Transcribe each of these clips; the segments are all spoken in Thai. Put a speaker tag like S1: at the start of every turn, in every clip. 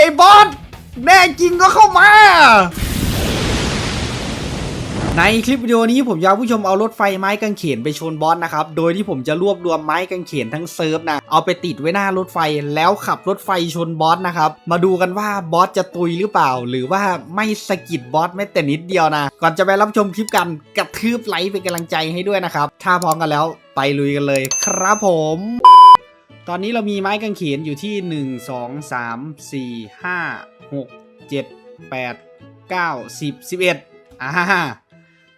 S1: ไอ้บอสแน่จริงก็เข้ามา ในคลิปวิดีโอนี้ผมอยากผู้ชมเอารถไฟไม้กางเขนไปชนบอสนะครับ โดยที่ผมจะรวบรวมไม้กางเขนทั้งเซิร์ฟนะ เอาไปติดไว้หน้ารถไฟแล้วขับรถไฟชนบอสนะครับ มาดูกันว่าบอสจะตุยหรือเปล่า หรือว่าไม่สะกิดบอสแม้แต่นิดเดียวนะ ก่อนจะไปรับชมคลิปกันกระทืบไลค์เป็นกำลังใจให้ด้วยนะครับ ถ้าพร้อมกันแล้วไปลุยกันเลย ครับผม ตอนนี้เรามีไม้กางเขนอยู่ที่ 1 2 3 4 5 6 7 8 9 10 11อ่า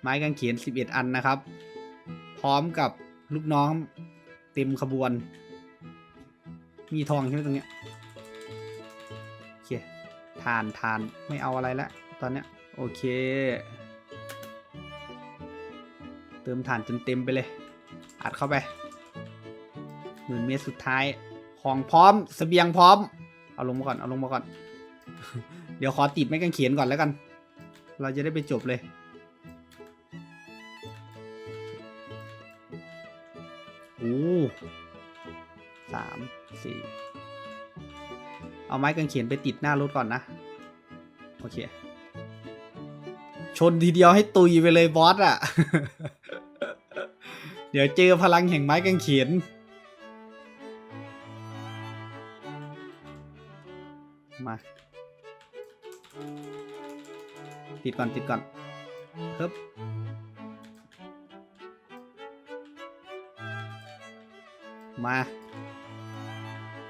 S1: ไม้กางเขน 11 อันนะครับ พร้อมกับลูกน้องเต็มขบวน มีทองใช่ไหมตรงเนี้ยโอเคทานทานไม่เอาอะไรแล้วตอนเนี้ยโอเค เติมฐานจนเต็มไปเลย อัดเข้าไป มื่นเมตรสุดท้าย ของพร้อมสเสบียงพร้อม เอาลงมาก่อน เอาลงมาก่อน เดี๋ยวขอติดไม้กางเขนก่อนแล้วกัน เราจะได้ไปจบเลย โอ้สามสี่เอาไม้กางเขนไปติดหน้ารถก่อนนะ โอเค ชนทีเดียวให้ตุยไปเลยบอสอะเดี๋ยวเจอพลังแห่งไม้กางเขน ติดก่อนติดก่อนฮึบมา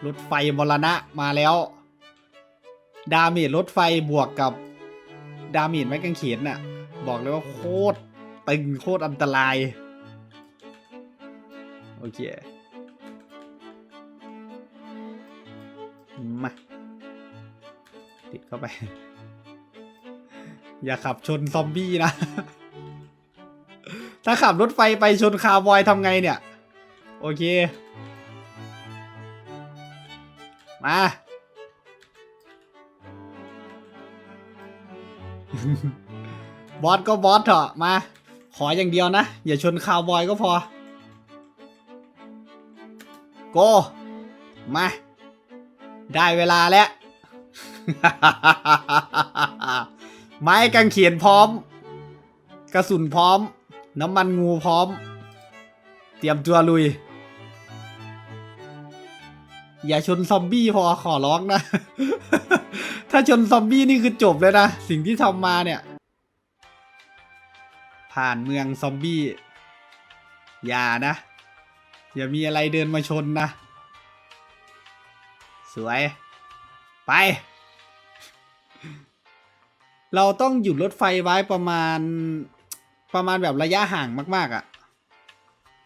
S1: รถไฟมรณะมาแล้ว ดาเมจรถไฟบวกกับ ดาเมจไม้กางเขนน่ะ บอกเลยว่าโคตรตึงโคตรอันตราย โอเค มา ติดเข้าไป อย่าขับชนซอมบี้นะ ถ้าขับรถไฟไปชนคาร์บอยทำไงเนี่ย โอเค มา บอสก็บอสเถอะมา ขออย่างเดียวนะ อย่าชนคาร์บอยก็พอ โก มา ได้เวลาแล้ว ไม้กางเขนพร้อม กระสุนพร้อม น้ำมันงูพร้อม เตรียมตัวลุย อย่าชนซอมบี้พอขอร้องนะ ถ้าชนซอมบี้นี่คือจบเลยนะ สิ่งที่ทำมาเนี่ย ผ่านเมืองซอมบี้ อย่านะ อย่ามีอะไรเดินมาชนนะ สวย ไป เราต้องหยุดรถไฟไว้ประมาณ ประมาณแบบระยะห่างมาก ๆอะ่ะ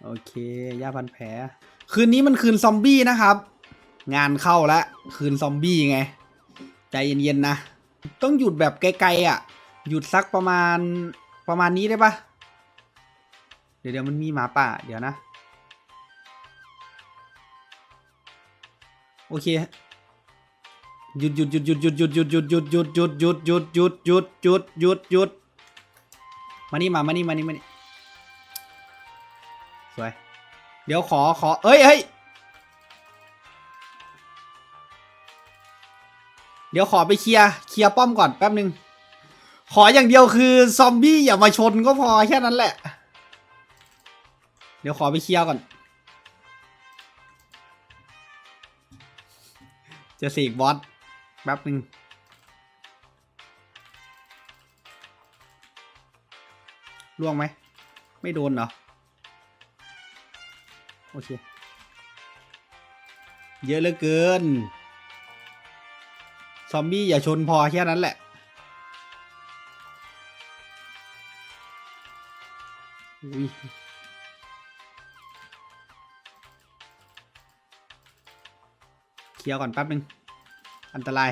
S1: โอเคย่าพันแผลคืนนี้มันคืนซอมบี้นะครับ งานเข้าแล้วคืนซอมบี้ไง ใจเย็นๆนะ ต้องหยุดแบบไกลๆอะ หยุดสักประมาณประมาณนี้ได้ปะเดี๋ยวเดี๋ยวมันมีหมาป่า เดี๋ยวนะ โอเค หยุดหยุดหยุดหยุดหยุดหยุดหยุดหยุดหยุดหยุดหยุดหยุดหยุดหยุดหยุดหยุดหยุดหยุดมานี่มามานี่มานี่มานี่สวย เดี๋ยวขอขอเอ้ยเฮ้ยเดี๋ยวขอไปเคลียร์เคลียร์ป้อมก่อนแป๊บหนึ่งขออย่างเดียวคือซอมบี้อย่ามาชนก็พอแค่นั้นแหละ เดี๋ยวขอไปเคลียร์ก่อนจะสีกบอส แป๊บหนึ่งล่วงไหม ไม่โดนเหรอ โอเค เยอะเหลือเกิน ซอมบี้อย่าชนพอแค่นั้นแหละอุ้ยเคลียร์ก่อนแป๊บนึง อันตราย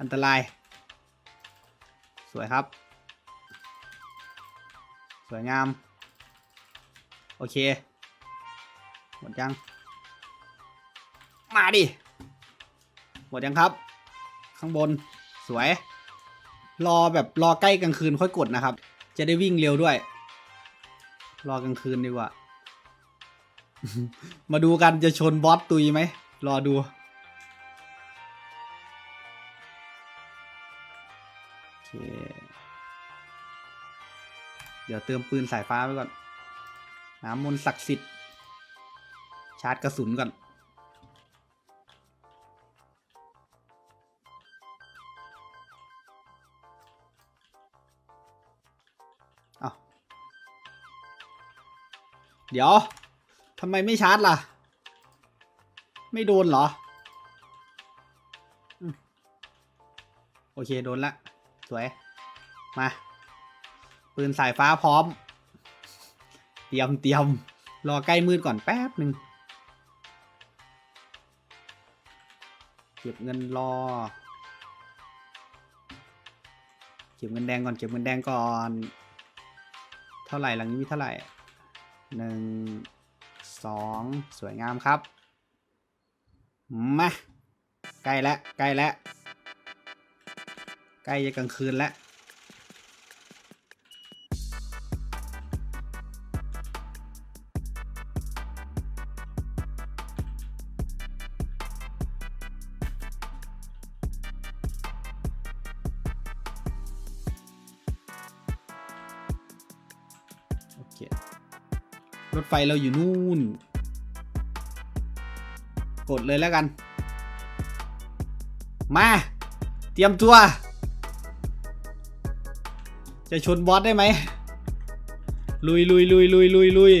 S1: อันตราย สวยครับ สวยงาม โอเค หมดยัง มาดิ หมดยังครับ ข้างบน สวย รอแบบรอใกล้กลางคืนค่อยกดนะครับ จะได้วิ่งเร็วด้วย รอกลางคืนดีกว่า มาดูกันจะชนบอสตุยไหม รอดู เค เดี๋ยวเติมปืนสายฟ้าไปก่อน น้ำมนต์ศักดิ์สิทธิ์ ชาร์จกระสุนก่อนเอาเดี๋ยวทำไมไม่ชาร์จล่ะ ไม่โดนเหรอ โอเค โดนละ สวย มา ปืนสายฟ้าพร้อม เตรียมเตรียม รอใกล้มืดก่อนแป๊บหนึ่งเก็บเงินรอ เก็บเงินแดงก่อน เก็บเงินแดงก่อน เท่าไหร่หลังนี้มีเท่าไหร่หนึ่งสองสวยงามครับ มา ใกล้แล้วใกล้แล้ว ล้จะกลางคืนแล้วโอเครถไฟเราอยู่นู่น กดเลยแล้วกัน มา เตรียมตัว จะชนบอสได้ไหมลุยลุยลุยลุยลุยลุย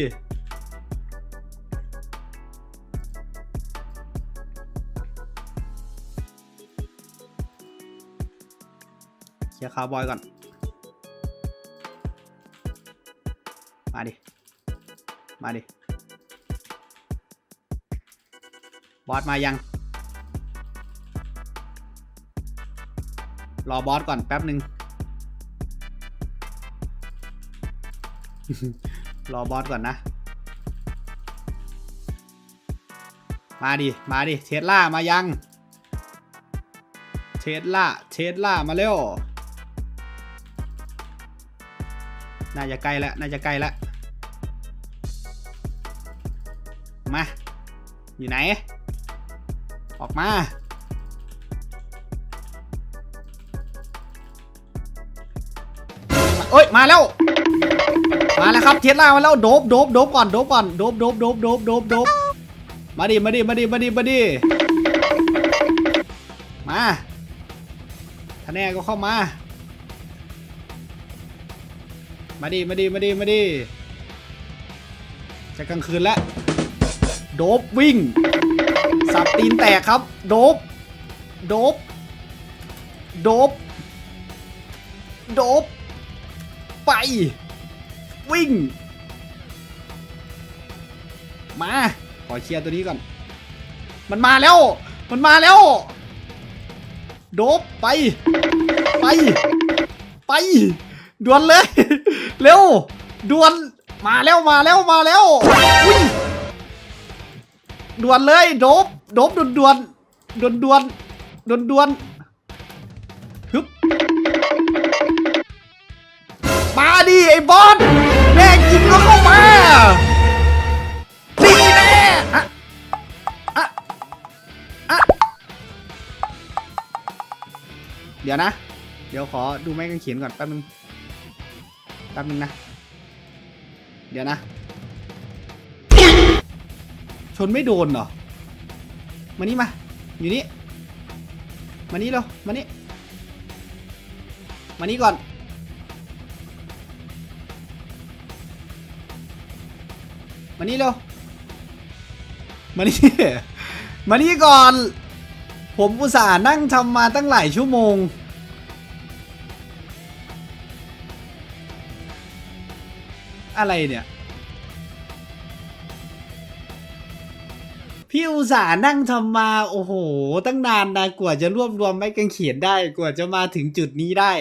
S1: เคลียร์คาร์บอยก่อน มาดิ มาดิ บอสมายัง รอบอสก่อนแป๊บหนึ่ง รอบอสก่อนนะ มาดิ มาดิเทสล่ามายังเทสล่าเทสล่ามาเร็ว น่าจะใกล้แล้วน่าจะใกล้แล้วมา อยู่ไหน ออกมาเอ้ย มาแล้ว มาแล้วครับเทสลามาแล้วโดบโดบโดบก่อนโดบก่อนโดบโดบโดบโดบโดบโดบมาดิมาดิมาดิมาดิมาดิมาถ้าแน่ก็เข้ามา มาดิมาดิมาดิมาดิจะกลางคืนแล้วโดบวิ่งสับตีนแตกครับ โดบโดบโดบโดบไป วิ่ง มา ขอเคลียร์ตัวนี้ก่อน มันมาแล้ว มันมาแล้ว โดบไป ไป ไป ด่วนเลย เร็ว ด่วน มาแล้ว มาแล้ว มาแล้วอุ้ยด่วนเลย โดบ โดบด่วนด่วนด่วนด่วนด่วนด่วนฮึบมาดิไอ้บอส ก็เข้ามาดีแน่อะอะอะเดี๋ยวนะ เดี๋ยวขอดูไม้กางเขนก่อนแป๊บนึง แป๊บนึงนะ เดี๋ยวนะ ชนไม่โดนเหรอ มานี่มา อยู่นี่ มานี่เร็วมานี่ มานี่ก่อน มานี่เร็ว มานี่ มานี่ก่อน ผมอุตส่าห์นั่งทำมาตั้งหลายชั่วโมง อะไรเนี่ย พี่อุตส่าห์นั่งทำมา โอ้โห ตั้งนานนะกว่าจะรวบรวมไม้กางเขียนได้ กว่าจะมาถึงจุดนี้ได้